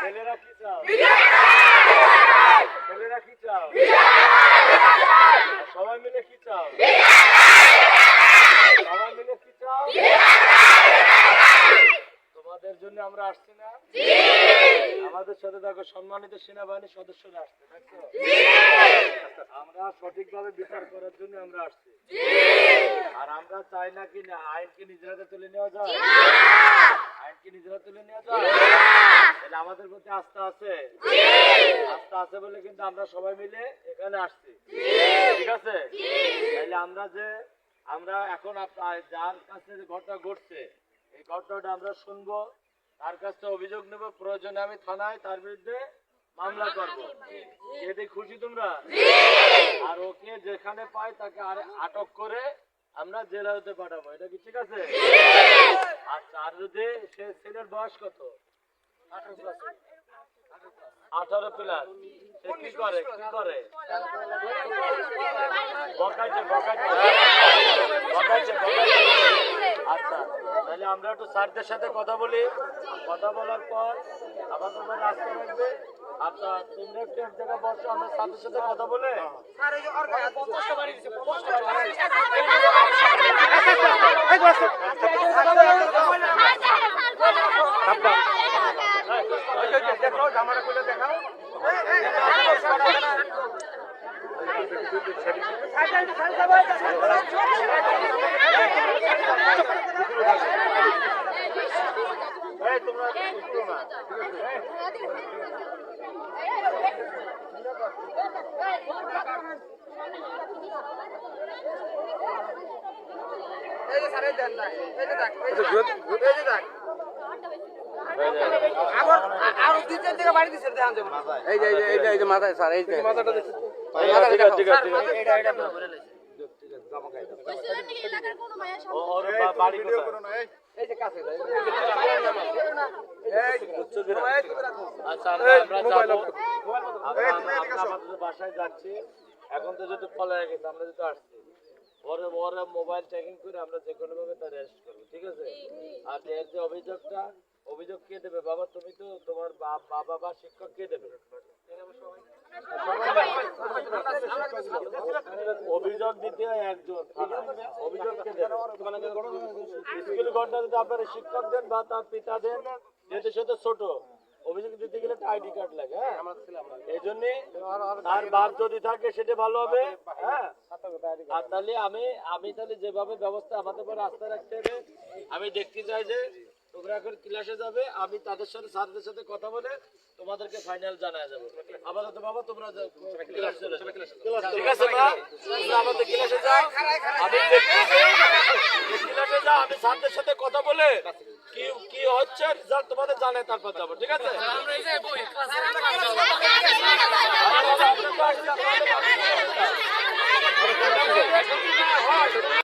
ছেলেরা কি চাও? ছেলেরা কি চাও? আমরা আসছি না? আমাদের সাথে দেখো সম্মানিত সেনাবাহিনীর সদস্যরা আসছে দেখছ? আমরা সঠিকভাবে বিচার করার জন্য আমরা আসছি। আর আমরা চাই না কি না আইনকে নিজের হাতে তুলে নেওয়া যায়? আইনকে নিজের হাতে তুলে নেওয়া যায়? তাহলে আমাদের প্রতি আস্থা আছে? আস্থা আছে বলে কিন্তু আমরা সবাই মিলে এখানে আসছি। ঠিক আছে? তাহলে আমরা যে আমরা এখন যার কাছে যে ঘটনা ঘটছে এই ঘটনাটা আমরা শুনব। তার কাছ থেকে অভিযোগ নেব প্রয়োজনে আমি থানায় তার বিরুদ্ধে মামলা করব। এতে খুশি তোমরা? আর ওকে যেখানে পাই তাকে আর আটক করে আমরা জেলাতে পাঠাবো। এটা কি ঠিক আছে? আচ্ছা আর যদি সে ছেলের বয়স কত? আঠারো প্লাস সে কি করে? কি করে? বকাইছে বকাইছে। বকাইছে বকাইছে। আচ্ছা তাহলে আমরা একটু স্যারদের সাথে কথা বলি। কথা বলার পর আবার তোমরা রাস্তা রাখবে আচ্ছা তোমরা একটু এক জায়গায় বসো আমরা স্যারদের সাথে কথা বলে এই যে এই যে এই যে এই যে মাথায় এই যে আচ্ছা বাসায় যাচ্ছি। এখন তো যেহেতু পলায় গেছে আমরা যেহেতু আসছি। ওরে ওরে মোবাইল চেকিং করে আমরা যে কোনো ভাবে তার অ্যারেস্ট করব ঠিক আছে? আর এর যে অভিযোগটা অভিযোগ কে দেবে? বাবা, তুমি তো তোমার বাবা বা শিক্ষক কে দেবে? অভিযোগ দিতে হয় একজন। অভিযোগ কে দেবে? স্কুল ঘণ্টা যদি আপনার শিক্ষক দেন বা তার পিতা দেন, যেহেতু সে তো ছোট, অভিযোগ দিতে গেলে একটা আইডি কার্ড লাগে হ্যাঁ? এই জন্য তার বাপ যদি থাকে, সেটা ভালো হবে হ্যাঁ? আর তাহলে আমি আমি তাহলে যেভাবে ব্যবস্থা আমাদের উপর আস্থা রাখতে হবে, আমি দেখতে চাই যে তোমরা এখন ক্লাসে যাবে আমি তাদের সাথে স্যারদের সাথে কথা বলে তোমাদেরকে ফাইনাল জানায় যাব। আপাতত বাবা তোমরা ক্লাস চলে ঠিক আছে মা? তোমরা আমাদের ক্লাসে যাও। আমি ক্লাসে যাও আমি স্যারদের সাথে কথা বলে কি কি হচ্ছে রেজাল্ট তোমাদের জানাই তারপর যাব ঠিক আছে? আমরা